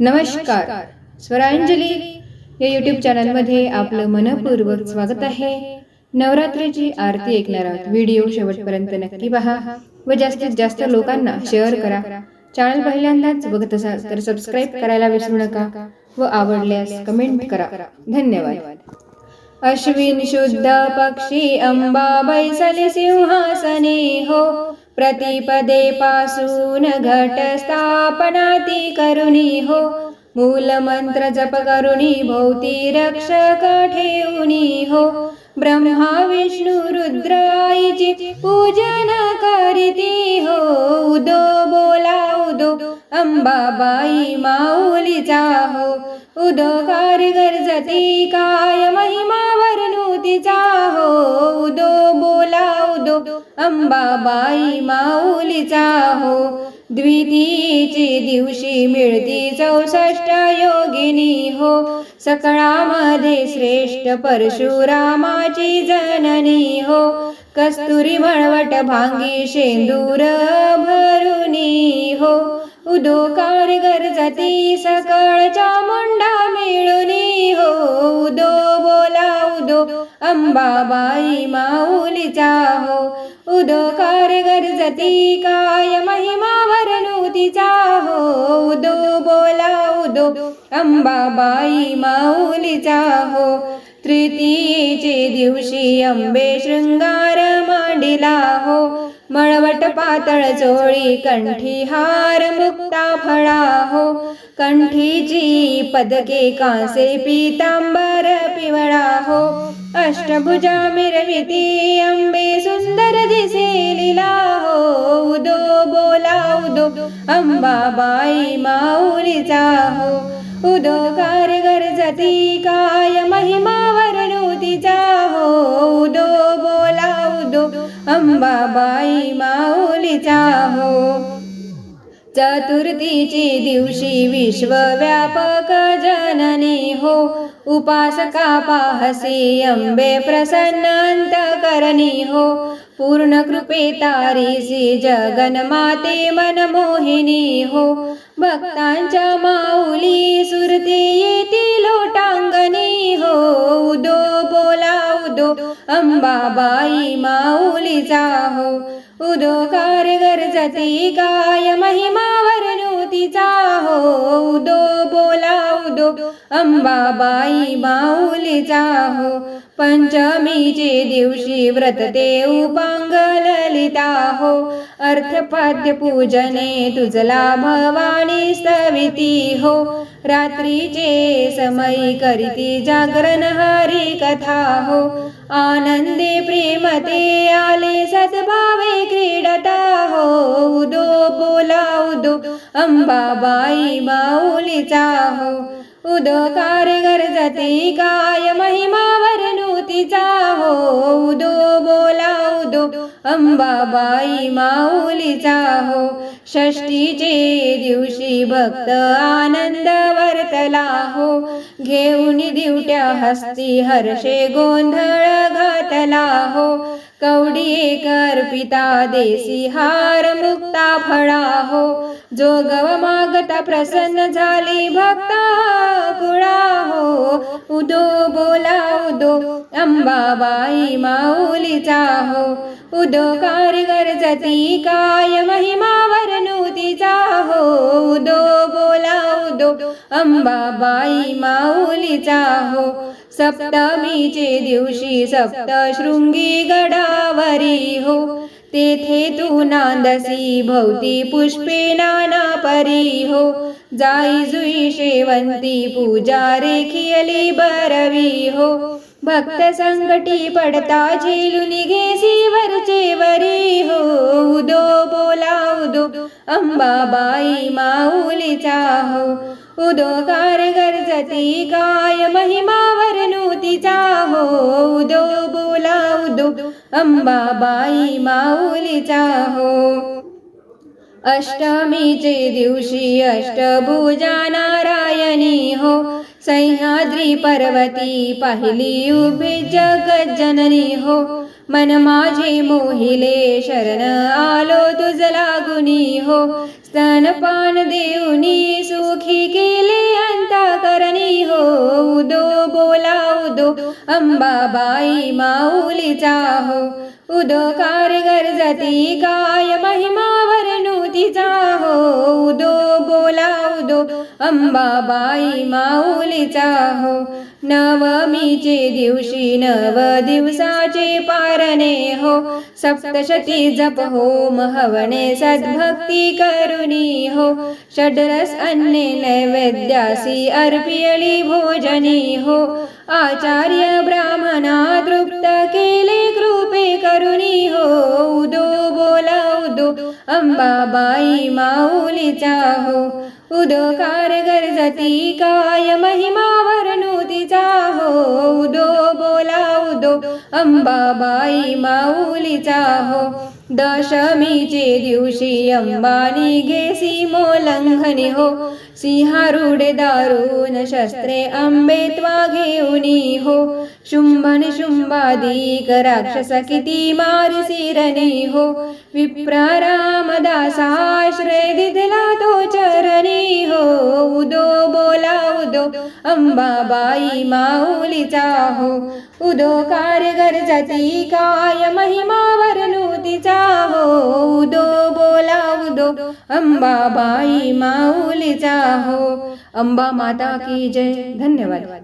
नमस्कार. स्वरांजली. या यूट्यूब चॅनलमध्ये आपलं मनपूर्वक स्वागत आहे. नवरात्रीची आरती ऐकणार आहोत व्हिडिओ शेवटपर्यंत नक्की पहा व जास्तीत जास्त लोकांना शेअर करा. चॅनल पहिल्यांदाच बघत असाल तर सबस्क्राईब करायला विसरू नका व आवडल्यास कमेंट करा. धन्यवाद. अश्विन शुद्ध पक्षी अंबा बैसले सिंहासने हो. प्रतिपदे पासून घट स्थापनाती करुणी हो। मूलमंत्र जप करुणी भोवती रक्षक ठेवणी हो। ब्रह्मा विष्णू रुद्राईची पूजन करीती हो। उदो बोला उदो अंबाबाई माऊलीचा हो उदो कारगर गरजती काय महिमा वर्णुतीचा अंबाबाई माऊलीचा हो. द्वितीची दिवशी मिळती चौसष्ट योगिनी हो. सकळामध्ये श्रेष्ठ परशुरामाची जननी हो. कस्तुरी मळवट भांगी शेंदूर भरुनी हो. उदो कारगर सकाळच्या मुंडा मिळुनी हो उदो बोला उदो अंबाबाई माऊलीचा हो. उदो कारगर काय महिमा वर्णुतीचा हो उदो बोला उदो अंबाबाई माऊलीचा हो. तृतीयेचे दिवशी अंबे शृंगार मांडिला हो. मळवट पातळ जोळी कंठी हार मुक्ता फळा हो. कंठीची पदके कांसे पीतांबर पिवळा हो. अष्टभुजा मिरविती अंबे सुंदर दिसे लिला हो. उदो बोला उदो अंबाबाई माऊलीचा हो. उदो कारगर जाती का अंबाबाई माऊलीचा हो. चतुर्थीची दिवशी विश्वव्यापक जननी हो. उपासका पाहसी अंबे प्रसन्न करणी हो. पूर्ण कृपे तारीसी जगन्माते मनमोहिनी हो. भक्तांच्या माऊली सुरती येते लोटांगणी हो. उदो उदो अंबाबाई माऊलीचा हो उदो कारगर जती काय महिमा वर्णुतीचा हो उदो बोला उदो अंबाबाई माऊलीचा हो पंचमीचे दिवशी व्रत ते उपांग ललिता हो अर्थपाद्य पूजने तुझला भवानी स्तविती हो रात्रीचे समयी करीती जागरण हरी कथा हो आनंदे प्रेमते आले सद्भावे क्रीडता हो उदो बोला उदो अंबाबाई माऊलीचा हो उदो कारगर जाती काय महिमा वर्णुतीचा हो उदो बोला अंबाबाई माऊलीचा हो. षष्टीचे दिवशी भक्त आनंद वर्तला हो. घेऊन दिवट्या हस्ती हर्षे गोंधळ घातला हो. कवडी एक अर्पिता देसी हार मुक्ता फळा हो. जो गव मागता प्रसन्न झाली भक्ता कुळा हो. उदो बोला उदो अंबाबाई माऊलीचा हो. उदो कारगर जती काय महिमा वर्णुतीचा हो. उदो बोला उदो अंबाबाई माऊलीचा हो. सप्तमीचे दिवशी सप्तशृंगी गडावरी हो. तेथे तू नांदसी भोवती पुष्पे नाना परी हो. जाई जुई शेवंती पूजा रेखियली बरवी हो. भक्त संकटी पडता झेलू घेसी वरचे वरी हो. उदो बोला उदो अंबाबाई माऊलीचा हो. उदो कार गरजती काय महिमा वर्णुतीचा हो. उदो बोला उदो अंबाबाई माऊलीचा हो. अष्टमीचे दिवशी अष्टभुजा नारायणी हो. सह्याद्री पर्वती पाहिली उभी जगज्जननी हो. मन माझे मोहिले शरण आलो तुझ लागुनी हो. स्तनपान देऊनी सुखी केले करणी हो. उदो बोला उदो अंबाबाई माऊलीचा हो. उदो कारगर जती काय महिमा वरणू तिचा हो उदो बोला उदो अंबाबाई माऊलीचा हो. नवमीचे दिवशी नव दिवसाचे पारणे हो. सप्तशती जप हो महवणे सद्भक्ती करुणी हो. षडरस अन्ने नैवेद्यासी अर्पियली भोजनी हो. आचार्य ब्राह्मणा तृप्त केले करुणी हो उदो बोला उदो अंबाबाई माऊलीचा हो. उदो कारगर जती काय महिमा वर्णुतीचा हो. उदो बोला उदो अंबाबाई माऊलीचा हो. दशमीचे दिवशी अंबानी घेसी मोलंघनी हो. सिंहारुडे दारुण शस्त्रे अंबेत्वा घेऊनी हो. शुंभन शुंभादिक राक्षस किती मारसिरणी हो. विप्रा दिला तो चरणी हो. उदो बोला उदो अंबाबाई माऊलीचा हो. उदो कारगर जती काय महिमा वर्णुतीचा हो उदो बोला उदो अंबाबाई माऊलीचा हो. अंबा माता की जय. धन्यवाद.